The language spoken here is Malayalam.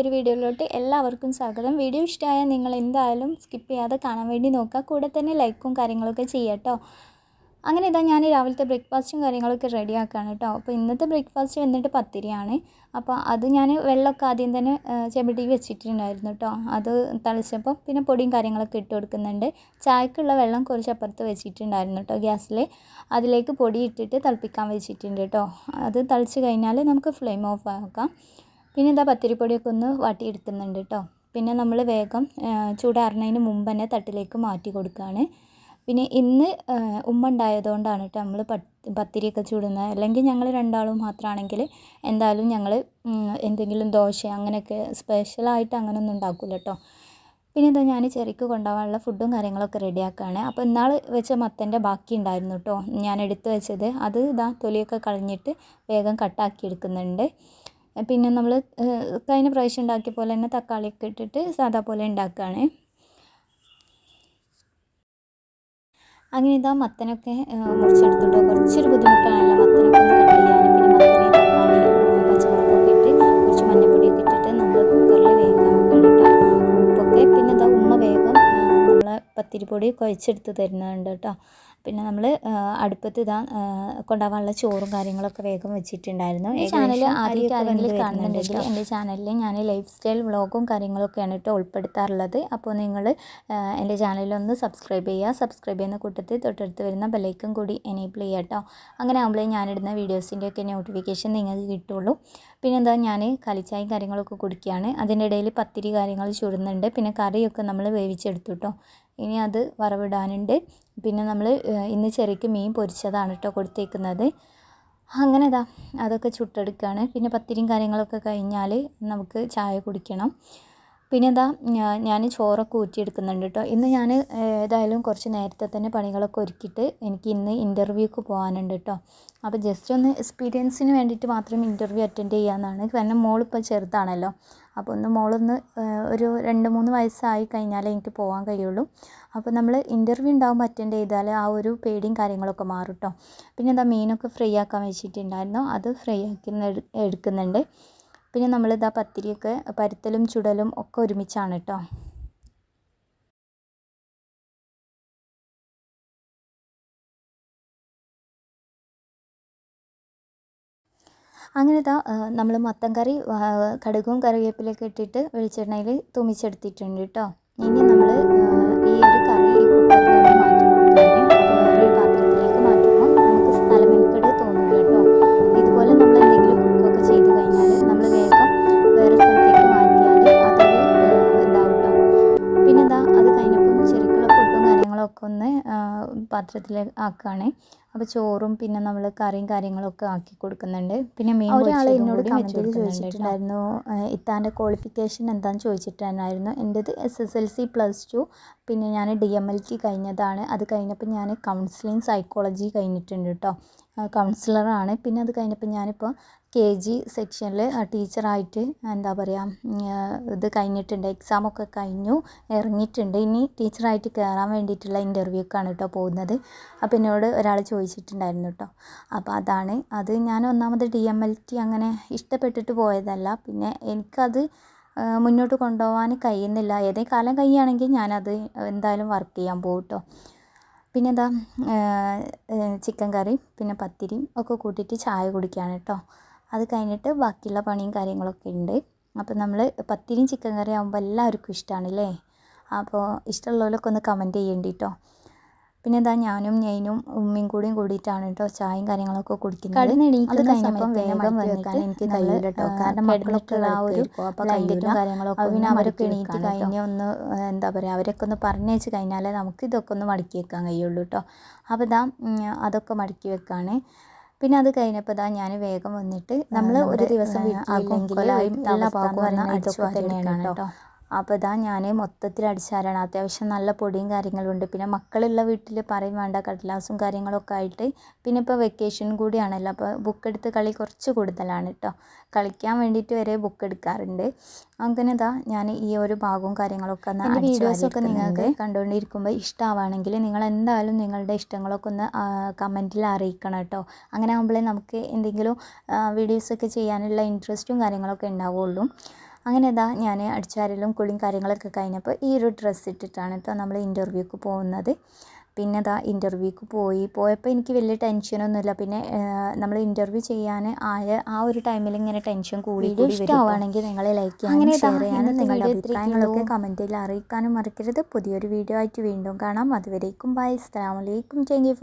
എല്ലാവർക്കും സ്വാഗതം. വീഡിയോ ഇഷ്ടമായാൽ നിങ്ങൾ എന്തായാലും സ്കിപ്പ് ചെയ്യാതെ കാണാൻ വേണ്ടി നോക്കുക. കൂടെ തന്നെ ലൈക്കും കാര്യങ്ങളൊക്കെ ചെയ്യാം കേട്ടോ അങ്ങനെ ഇതാ ഞാൻ രാവിലത്തെ ബ്രേക്ക്ഫാസ്റ്റും കാര്യങ്ങളൊക്കെ റെഡി ആക്കുകയാണ് കേട്ടോ അപ്പോൾ ഇന്നത്തെ ബ്രേക്ക്ഫാസ്റ്റ് വന്നിട്ട് പത്തിരിയാണ്. അപ്പോൾ അത് ഞാൻ വെള്ളമൊക്കെ ആദ്യം തന്നെ ചെമ്പട്ടി വെച്ചിട്ടുണ്ടായിരുന്നു കേട്ടോ അത് തളിച്ചപ്പോൾ പിന്നെ പൊടിയും കാര്യങ്ങളൊക്കെ ഇട്ട് കൊടുക്കുന്നുണ്ട്. ചായക്കുള്ള വെള്ളം കുറച്ച് അപ്പുറത്ത് വെച്ചിട്ടുണ്ടായിരുന്നു കേട്ടോ ഗ്യാസിൽ. അതിലേക്ക് പൊടി ഇട്ടിട്ട് തിളപ്പിക്കാൻ വെച്ചിട്ടുണ്ട് കേട്ടോ അത് തളിച്ച് കഴിഞ്ഞാൽ നമുക്ക് ഫ്ലെയിം ഓഫ് ആക്കാം. പിന്നെ ഇതാ പത്തിരിപ്പൊടിയൊക്കെ ഒന്ന് വാട്ടിയെടുക്കുന്നുണ്ട് കേട്ടോ പിന്നെ നമ്മൾ വേഗം ചൂടാറുന്നതിന് മുമ്പ് തന്നെ തട്ടിലേക്ക് മാറ്റി കൊടുക്കുകയാണ്. പിന്നെ ഇന്ന് ഉമ്മ ഉണ്ടായതുകൊണ്ടാണ് കേട്ടോ നമ്മൾ പത്തിരിയൊക്കെ ചൂടുന്നത്. അല്ലെങ്കിൽ ഞങ്ങൾ രണ്ടാളും മാത്രമാണെങ്കിൽ എന്തായാലും ഞങ്ങൾ എന്തെങ്കിലും ദോശ അങ്ങനെയൊക്കെ സ്പെഷ്യലായിട്ട് അങ്ങനെയൊന്നും ഉണ്ടാക്കില്ല കേട്ടോ പിന്നെ ഇതാ ഞാൻ ചെറിക്ക് കൊണ്ടുപോകാനുള്ള ഫുഡും കാര്യങ്ങളൊക്കെ റെഡിയാക്കുകയാണ്. അപ്പോൾ ഇന്നാൾ വെച്ച മത്തന്റെ ബാക്കി ഉണ്ടായിരുന്നു കേട്ടോ ഞാൻ എടുത്തു വെച്ചത്. അത് ഇതാ തൊലിയൊക്കെ കളഞ്ഞിട്ട് വേഗം കട്ടാക്കി എടുക്കുന്നുണ്ട്. പിന്നെ നമ്മൾ കഴിഞ്ഞ പ്രാവശ്യം ഉണ്ടാക്കിയ പോലെ തന്നെ തക്കാളിയൊക്കെ ഇട്ടിട്ട് സാധാ പോലെ ഉണ്ടാക്കുകയാണ്. അങ്ങനെ ഇതാ മത്തനൊക്കെ മുറിച്ചെടുത്തിട്ട്. കുറച്ചൊരു ബുദ്ധിമുട്ടാണല്ലോ മത്തനൊക്കെ ഒന്ന് കട്ട് ചെയ്യാൻ. പിന്നെ മത്തനെ തക്കാളി പച്ചമുളകൊക്കെ ഇട്ട് കുറച്ച് മഞ്ഞൾപ്പൊടിയൊക്കെ ഇട്ടിട്ട് നമ്മൾ കുക്കറിൽ വേഗം വെക്കണം ഉപ്പൊക്കെ പിന്നെ ഇതാ ഉമ്മ വേഗം നമ്മളെ പത്തിരിപ്പൊടി കുഴച്ചെടുത്ത് തരുന്നുണ്ട് കേട്ടോ. പിന്നെ നമ്മൾ അടുപ്പത്ത് ഇതാ കൊണ്ടുപോകാനുള്ള ചോറും കാര്യങ്ങളൊക്കെ വേഗം വെച്ചിട്ടുണ്ടായിരുന്നു. ഈ ചാനൽ ആദ്യമായിട്ട് ആരെങ്കിലും കാണുന്നുണ്ടെങ്കിൽ എന്റെ ചാനലിൽ ഞാൻ ലൈഫ് സ്റ്റൈൽ വ്ളോഗും കാര്യങ്ങളൊക്കെയാണ് കേട്ടോ ഉൾപ്പെടുത്താറുള്ളത്. അപ്പോൾ നിങ്ങൾ എന്റെ ചാനലൊന്ന് സബ്സ്ക്രൈബ് ചെയ്യുക. സബ്സ്ക്രൈബ് ചെയ്യുന്ന കൂട്ടത്തിൽ തൊട്ടടുത്ത് വരുന്ന ബെല്ലൈക്കൺ കൂടി എനേബിൾ ചെയ്യുക കേട്ടോ. അങ്ങനെ ആകുമ്പോഴേ ഞാനിടുന്ന വീഡിയോസിന്റെയൊക്കെ നോട്ടിഫിക്കേഷൻ നിങ്ങൾക്ക് കിട്ടുള്ളൂ. പിന്നെ എന്താ ഞാൻ കലിച്ചായും കാര്യങ്ങളൊക്കെ കുടിക്കുകയാണ്. അതിന്റെ ഇടയിൽ പത്തിരി കാര്യങ്ങൾ ചുടുന്നുണ്ട്. പിന്നെ കറിയൊക്കെ നമ്മൾ വേവിച്ചെടുത്തു കേട്ടോ. ഇനി അത് വറവിടാനുണ്ട്. പിന്നെ നമ്മൾ ഇന്ന് ചെറിക്ക് മീൻ പൊരിച്ചതാണ് കേട്ടോ കൊടുത്തേക്കുന്നത്. അങ്ങനെ ഇതാ അതൊക്കെ ചുട്ടെടുക്കുകയാണ് പിന്നെ പത്തിരിയും കാര്യങ്ങളൊക്കെ കഴിഞ്ഞാൽ നമുക്ക് ചായ കുടിക്കണം. പിന്നെ ഇതാ ഞാൻ ചോറൊക്കെ ഊറ്റിയെടുക്കുന്നുണ്ട് കേട്ടോ ഇന്ന് ഞാൻ ഏതായാലും കുറച്ച് നേരത്തെ തന്നെ പണികളൊക്കെ ഒരുക്കിയിട്ട് എനിക്ക് ഇന്ന് ഇന്റർവ്യൂക്ക് പോകാനുണ്ട് കേട്ടോ അപ്പോൾ ജസ്റ്റ് ഒന്ന് എക്സ്പീരിയൻസിന് വേണ്ടിയിട്ട് മാത്രം ഇന്റർവ്യൂ അറ്റൻഡ് ചെയ്യാമെന്നാണ് കാരണം മോളിപ്പോൾ ചെറുതാണല്ലോ. അപ്പോൾ ഒന്ന് മോളൊന്ന് ഒരു രണ്ട് മൂന്ന് വയസ്സായി കഴിഞ്ഞാലേ എനിക്ക് പോകാൻ കഴിയുള്ളൂ. അപ്പോൾ നമ്മൾ ഇന്റർവ്യൂ ഉണ്ടാകുമ്പോൾ അറ്റൻഡ് ചെയ്താൽ ആ ഒരു പേടിയും കാര്യങ്ങളൊക്കെ മാറും കേട്ടോ പിന്നെ എന്താ മീനൊക്കെ ഫ്രൈ ആക്കാൻ വെച്ചിട്ടുണ്ടായിരുന്നു. അത് ഫ്രൈ ആക്കി എടുക്കുന്നുണ്ട്. പിന്നെ നമ്മളിതാ പത്തിരിയൊക്കെ പരുത്തലും ചുടലും ഒക്കെ ഒരുമിച്ചാണ് കേട്ടോ അങ്ങനെ ഇതാ നമ്മൾ മത്തൻ കറി കടുകും കറിവേപ്പിലയൊക്കെ ഇട്ടിട്ട് വെളിച്ചെണ്ണയിൽ തുമിച്ചെടുത്തിട്ടുണ്ട് കേട്ടോ ഇനി നമ്മൾ കാര്യങ്ങളൊക്കെ ഒന്ന് പാത്രത്തിൽ ആക്കുകയാണ് അപ്പോൾ ചോറും പിന്നെ നമ്മൾ കറിയും കാര്യങ്ങളൊക്കെ ആക്കി കൊടുക്കുന്നുണ്ട്. പിന്നെ മീൻ ഒരാൾ എന്നോട് കമന്റിൽ ചോദിച്ചിട്ടുണ്ടായിരുന്നു ഇത്താന്റെ ക്വാളിഫിക്കേഷൻ എന്താണെന്ന് ചോദിച്ചിട്ടുണ്ടായിരുന്നു. എന്റെത് S S L C plus two പിന്നെ ഞാൻ ഡി എം എൽ ടി കഴിഞ്ഞതാണ്. അത് കഴിഞ്ഞപ്പോൾ ഞാൻ കൗൺസിലിംഗ് സൈക്കോളജി കഴിഞ്ഞിട്ടുണ്ട് കേട്ടോ. കൗൺസിലറാണ് പിന്നെ അത് കഴിഞ്ഞപ്പോൾ ഞാനിപ്പോൾ കെ ജി സെക്ഷനിൽ ടീച്ചറായിട്ട് എന്താ പറയുക ഇത് കഴിഞ്ഞിട്ടുണ്ട്. എക്സാമൊക്കെ കഴിഞ്ഞു ഇറങ്ങിയിട്ടുണ്ട്. ഇനി ടീച്ചറായിട്ട് കയറാൻ വേണ്ടിയിട്ടുള്ള ഇന്റർവ്യൂക്കാണ് കേട്ടോ പോകുന്നത്. അപ്പോൾ എന്നോട് ഒരാൾ ചോദിച്ചിട്ടുണ്ടായിരുന്നു കേട്ടോ അപ്പോൾ അതാണ്. അത് ഞാൻ ഒന്നാമത് ഡി എം എൽ ടി അങ്ങനെ ഇഷ്ടപ്പെട്ടിട്ട് പോയതല്ല. പിന്നെ എനിക്കത് മുന്നോട്ട് കൊണ്ടുപോകാൻ കഴിയുന്നില്ല. ഏതേ കാലം കഴിയുകയാണെങ്കിൽ ഞാനത് എന്തായാലും വർക്ക് ചെയ്യാൻ പോകും കേട്ടോ പിന്നെ എന്താ ചിക്കൻ കറിയും പിന്നെ പത്തിരിയും ഒക്കെ കൂട്ടിയിട്ട് ചായ കുടിക്കുകയാണ് കേട്ടോ. അത് കഴിഞ്ഞിട്ട് ബാക്കിയുള്ള പണിയും കാര്യങ്ങളൊക്കെ ഉണ്ട്. അപ്പോൾ നമ്മൾ പത്തിരിയും ചിക്കൻ കറിയും ആകുമ്പോൾ എല്ലാവർക്കും ഇഷ്ടമാണ് അല്ലേ? അപ്പോൾ ഇഷ്ടമുള്ളവരൊക്കെ ഒന്ന് കമന്റ് ചെയ്യേണ്ടി കേട്ടോ പിന്നെ ഇതാ ഞാനും ഞാനും ഉമ്മയും കൂടിയും കൂടിയിട്ടാണ് കേട്ടോ ചായയും കാര്യങ്ങളൊക്കെ കുടിക്കുന്നത്. അത് കഴിഞ്ഞപ്പം വേഗം വെക്കാൻ എനിക്ക് കഴിയില്ല കേട്ടോ കാരണം മക്കളൊക്കെ ആ ഒരു ബ്ലാങ്കറ്റും കാര്യങ്ങളൊക്കെ പിന്നെ അവരൊക്കെ എണീറ്റ് കഴിഞ്ഞ് ഒന്ന് എന്താ പറയുക അവരൊക്കെ ഒന്ന് പറഞ്ഞയച്ച് കഴിഞ്ഞാലേ നമുക്ക് ഇതൊക്കെ ഒന്ന് മടക്കി വെക്കാൻ കഴിയുള്ളൂ കേട്ടോ അപ്പോൾ ഇതാ അതൊക്കെ മടക്കി വെക്കാണ്. പിന്നെ അത് കഴിഞ്ഞപ്പോൾ ഇതാ ഞാൻ വേഗം വന്നിട്ട് നമ്മൾ ഒരു ദിവസം വീട്ടിലില്ലെങ്കിൽ എല്ലാ ഭാഗവും അടിച്ചു തന്നെയാണ് കേട്ടോ അപ്പോൾ ഇതാ ഞാൻ മൊത്തത്തിൽ അടിച്ചാരാണ് അത്യാവശ്യം നല്ല പൊടിയും കാര്യങ്ങളും ഉണ്ട് പിന്നെ മക്കളുള്ള വീട്ടിൽ പറയും വേണ്ട കടലാസും കാര്യങ്ങളൊക്കെ ആയിട്ട്. പിന്നെ ഇപ്പോൾ വെക്കേഷൻ കൂടിയാണല്ലോ. അപ്പോൾ ബുക്ക് എടുത്ത് കളി കുറച്ച് കൂടുതലാണ് കേട്ടോ കളിക്കാൻ വേണ്ടിയിട്ട് വരെ ബുക്ക് എടുക്കാറുണ്ട്. അങ്ങനെ ഇതാ ഞാൻ ഈ ഒരു ഭാഗവും കാര്യങ്ങളൊക്കെ ഒന്ന് എന്റെ വീഡിയോസൊക്കെ നിങ്ങൾക്ക് കണ്ടുകൊണ്ടിരിക്കുമ്പോൾ ഇഷ്ടമാവുകയാണെങ്കിൽ നിങ്ങൾ എന്തായാലും നിങ്ങളുടെ ഇഷ്ടങ്ങളൊക്കെ ഒന്ന് കമന്റിൽ അറിയിക്കണം കേട്ടോ അങ്ങനെ ആകുമ്പോഴേ നമുക്ക് എന്തെങ്കിലും വീഡിയോസൊക്കെ ചെയ്യാനുള്ള ഇൻട്രസ്റ്റും കാര്യങ്ങളൊക്കെ ഉണ്ടാവുള്ളൂ. അങ്ങനെ ഇതാ ഞാൻ അടിച്ചാരലും കുളിയും കാര്യങ്ങളൊക്കെ കഴിഞ്ഞപ്പോൾ ഈ ഒരു ഡ്രസ്സ് ഇട്ടിട്ടാണ് കേട്ടോ നമ്മൾ ഇന്റർവ്യൂക്ക് പോകുന്നത്. പിന്നെ ഇതാ ഇന്റർവ്യൂക്ക് പോയി. പോയപ്പോൾ എനിക്ക് വലിയ ടെൻഷനൊന്നുമില്ല പിന്നെ നമ്മൾ ഇന്റർവ്യൂ ചെയ്യാൻ ആയ ആ ഒരു ടൈമിൽ ഇങ്ങനെ ടെൻഷൻ കൂടി ഇഷ്ടമാവുകയാണെങ്കിൽ നിങ്ങളെ നിങ്ങൾ ലൈക്ക് ചെയ്യാനും ഷെയർ ചെയ്യാനും നിങ്ങളുടെ അഭിപ്രായങ്ങളൊക്കെ കമന്റിൽ അറിയിക്കാനും മറക്കരുത്. പുതിയൊരു വീഡിയോ ആയിട്ട് വീണ്ടും കാണാം. അതുവരേക്കും ബൈ അസ്സലാമു അലൈക്കും. Thank you